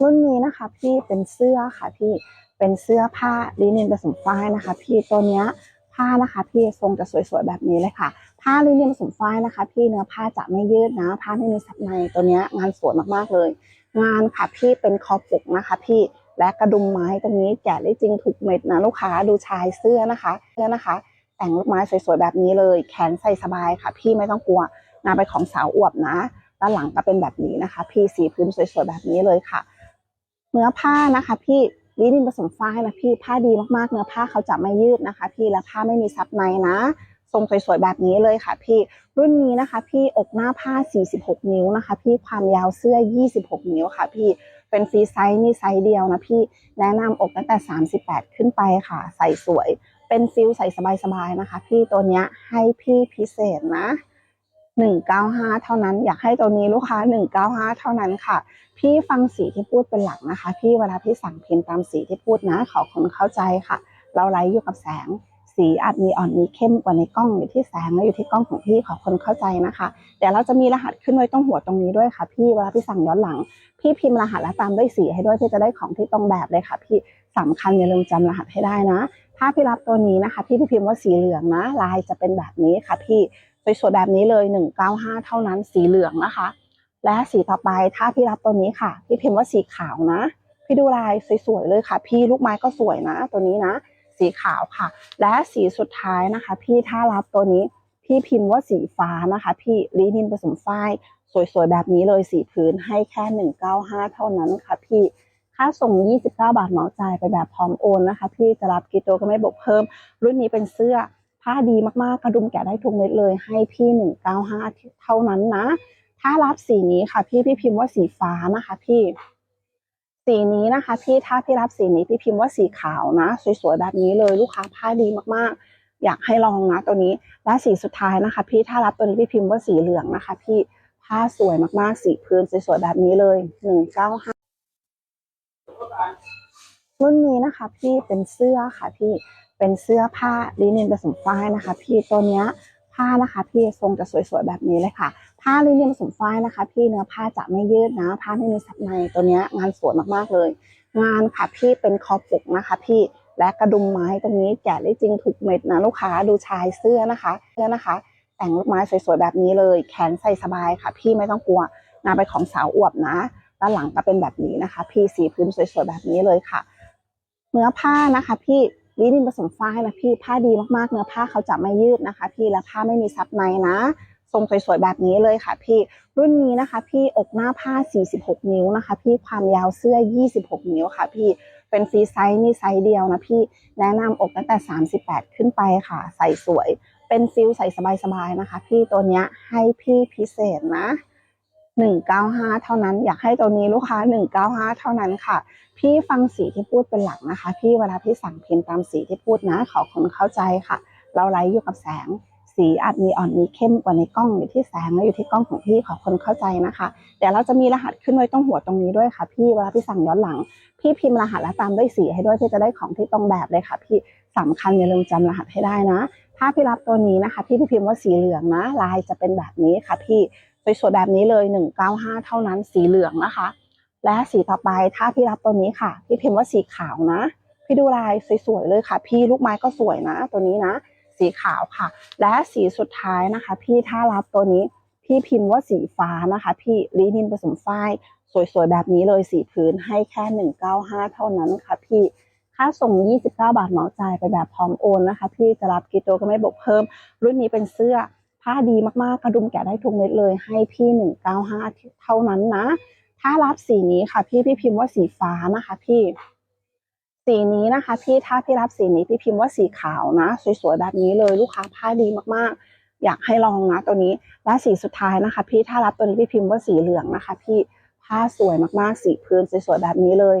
รุ่นนี้นะคะ พี่เป็นเสื้อค่ะพี่เป็นเสื้อผ้าลินินผสมฝ้ายนะคะ พี่ตัวเนี้ยผ้านะคะ พี่ทรงจะสวยๆแบบนี้เลยค่ะ ผ้าลินินผสมฝ้ายนะคะ พี่เนื้อผ้าจะไม่ยืดนะ ผ้าไม่มีซับในตัวเนี้ยงานสวยมากๆเลย งานค่ะพี่เป็นคอปกนะคะ พี่และกระดุมไม้ตรงนี้แกะได้จริงถูกเม็ดนะลูกค้าดูชายเสื้อนะคะเสื้อนะคะ แต่งลูกไม้สวยๆแบบนี้เลย แขนใส่สบายค่ะ พี่ไม่ต้องกลัวงานเป็นของสาวอวบนะ ด้านหลังก็เป็นแบบนี้นะคะ พี่สีพื้นสวยๆแบบนี้เลยค่ะ เนื้อผ้านะคะ พี่ลินินผสมฝ้ายนะพี่ผ้าดีมากๆเนื้อผ้าเขาจะไม่ยืดนะคะ พี่และผ้าไม่มีซับในนะทรงสวยๆแบบนี้เลยค่ะ พี่รุ่นนี้นะคะ พี่อกหน้าผ้า 46 นิ้วนะคะ พี่ความยาวเสื้อ 26 นิ้วค่ะ พี่เป็นฟรีไซส์มีไซส์เดียวนะพี่แนะนำอกตั้งแต่ 38 ขึ้นไปค่ะ ใส่สวย เป็นฟิลใส่สบายๆนะคะ พี่ตัวเนี้ยให้พี่พิเศษนะ 195 เท่านั้น อยากให้ตัวนี้ลูกค้า 195 เท่านั้นค่ะ พี่ฟังสีที่พูดเป็นหลักนะคะ พี่เวลาพี่สั่งพิมพ์ตามสีที่พูดนะขอคนเข้าใจค่ะ เราไลฟ์อยู่กับแสง สีอาจมีอ่อนมีเข้มกว่าในกล้องอยู่ที่แสงและอยู่ที่กล้องของพี่ขอคนเข้าใจนะคะเดี๋ยวเราจะมีรหัสขึ้นไว้ตรงหัวตรงนี้ด้วยค่ะ พี่เวลาพี่สั่งย้อนหลัง พี่พิมพ์รหัสและตามด้วยสีให้ด้วยพี่จะได้ของที่ตรงแบบเลยค่ะ พี่สำคัญอย่าลืมจำรหัสให้ได้นะถ้าพี่รับตัวนี้นะคะพี่พี่พิมพ์ว่าสีเหลืองนะลายจะเป็นแบบนี้ค่ะพี่ สวยๆแบบนี้เลย 195 เท่านั้นสีเหลืองนะคะ และสีต่อไปถ้าพี่รับตัวนี้ค่ะ พี่พิมพ์ว่าสีขาวนะ พี่ดูลายสวยๆเลยค่ะ พี่ลูกไม้ก็สวยนะ ตัวนี้นะ สีขาวค่ะ และสีสุดท้ายนะคะ พี่ถ้ารับตัวนี้ พี่พิมพ์ว่าสีฟ้านะคะ พี่ลินินผสมฝ้ายสวยๆแบบนี้เลยสีพื้นให้แค่ 195 เท่านั้นค่ะ พี่ค่าส่ง 29 บาทเหมาจ่ายไปแบบพร้อมโอนนะคะ พี่จะรับกิโตก็ไม่บวกเพิ่ม รุ่นนี้เป็นเสื้อ ผ้าดีมากๆกระดุมแกะได้ทุกเม็ดเลยให้พี่ 195 เท่านั้นนะ ถ้ารับสีนี้ค่ะ พี่พี่พิมพ์ว่าสีฟ้านะคะ พี่ สีนี้นะคะ พี่ถ้าพี่รับสีนี้พี่พิมพ์ว่าสีขาวนะ สวยๆแบบนี้เลยลูกค้าผ้าดีมากๆ อยากให้ลองนะตัวนี้และสีสุดท้ายนะคะ พี่ถ้ารับตัวนี้พี่พิมพ์ว่าสีเหลืองนะคะ พี่ผ้าสวยมากๆ สีพื้นสวยๆแบบนี้เลยหนึ่งเก้าห้ารุ่นนี้นะคะ พี่เป็นเสื้อค่ะพี่ เป็นเสื้อผ้าลินินผสมฝ้ายนะคะ พี่ตัวเนี้ยผ้านะคะพี่ทรงจะสวยๆแบบนี้เลยค่ะ ผ้าลินินผสมฝ้ายนะคะ พี่เนื้อผ้าจะไม่ยืดนะ ผ้าไม่มีซับในตัวเนี้ยงานสวยมากๆเลย งานค่ะพี่เป็นคอปกนะคะ พี่และกระดุมไม้ตรงนี้แกะได้จริงถูกเม็ดนะลูกค้าดูชายเสื้อนะคะเสื้อนะคะ แต่งลูกไม้สวยๆแบบนี้เลย แขนใส่สบายค่ะ พี่ไม่ต้องกลัวงานเป็นของสาวอวบนะด้านหลังก็เป็นแบบนี้นะคะ พี่สีพื้นสวยๆแบบนี้เลยค่ะ เนื้อผ้านะคะ พี่ ลินินผสมฝ้ายนะพี่ผ้าดีมากๆเนื้อผ้าเขาจะไม่ยืดนะคะ พี่และผ้าไม่มีซับในนะทรงสวยๆแบบนี้เลยค่ะพี่รุ่นนี้นะคะ พี่อกหน้าผ้า 46 นิ้วนะคะ พี่ความยาวเสื้อ 26 นิ้วค่ะ พี่เป็นฟรีไซส์มีไซส์เดียวนะพี่แนะนำอกตั้งแต่ 38 ขึ้นไปค่ะ ใส่สวย เป็นฟิลใส่สบายๆนะคะ พี่ตัวเนี้ยให้พี่พิเศษนะ 195 เท่านั้น อยากให้ตัวนี้ลูกค้า 195 เท่านั้นค่ะ พี่ฟังสีที่พูดเป็นหลักนะคะ พี่เวลาพี่สั่งพิมพ์ตามสีที่พูดนะขอคนเข้าใจค่ะ เราไลฟ์อยู่กับแสง สีอาจมีอ่อนมีเข้มกว่าในกล้องอยู่ที่แสงและอยู่ที่กล้องของพี่ขอคนเข้าใจนะคะเดี๋ยวเราจะมีรหัสขึ้นไว้ตรงหัวตรงนี้ด้วยค่ะ พี่เวลาพี่สั่งย้อนหลัง พี่พิมพ์รหัสและตามด้วยสีให้ด้วยพี่จะได้ของที่ตรงแบบเลยค่ะ พี่สำคัญอย่าลืมจำรหัสให้ได้นะ ถ้าพี่รับตัวนี้นะคะพี่พี่พิมพ์ว่าสีเหลืองนะลายจะเป็นแบบนี้ค่ะพี่ สวยๆแบบนี้เลย 195 เท่านั้นสีเหลืองนะคะ และสีต่อไปถ้าพี่รับตัวนี้ค่ะ พี่พิมพ์ว่าสีขาวนะ พี่ดูลายสวยๆเลยค่ะ พี่ลูกไม้ก็สวยนะ ตัวนี้นะ สีขาวค่ะ และสีสุดท้ายนะคะ พี่ถ้ารับตัวนี้ พี่พิมพ์ว่าสีฟ้านะคะ พี่ลินินผสมฝ้ายสวยๆแบบนี้เลยสีพื้นให้แค่ 195 เท่านั้นค่ะ พี่ค่าส่ง 29 บาทเหมาจ่ายไปแบบพร้อมโอนนะคะ พี่จะรับกิโตก็ไม่บวกเพิ่ม รุ่นนี้เป็นเสื้อ ผ้าดีมากๆกระดุมแกะได้ทุกเม็ดเลยให้พี่ 195 เท่านั้นนะ ถ้ารับสีนี้ค่ะ พี่พี่พิมพ์ว่าสีฟ้านะคะ พี่ สีนี้นะคะ พี่ถ้าพี่รับสีนี้พี่พิมพ์ว่าสีขาวนะ สวยๆแบบนี้เลยลูกค้าผ้าดีมากๆ อยากให้ลองนะตัวนี้และสีสุดท้ายนะคะ พี่ถ้ารับตัวนี้พี่พิมพ์ว่าสีเหลืองนะคะ พี่ผ้าสวยมากๆ สีพื้นสวยๆแบบนี้เลย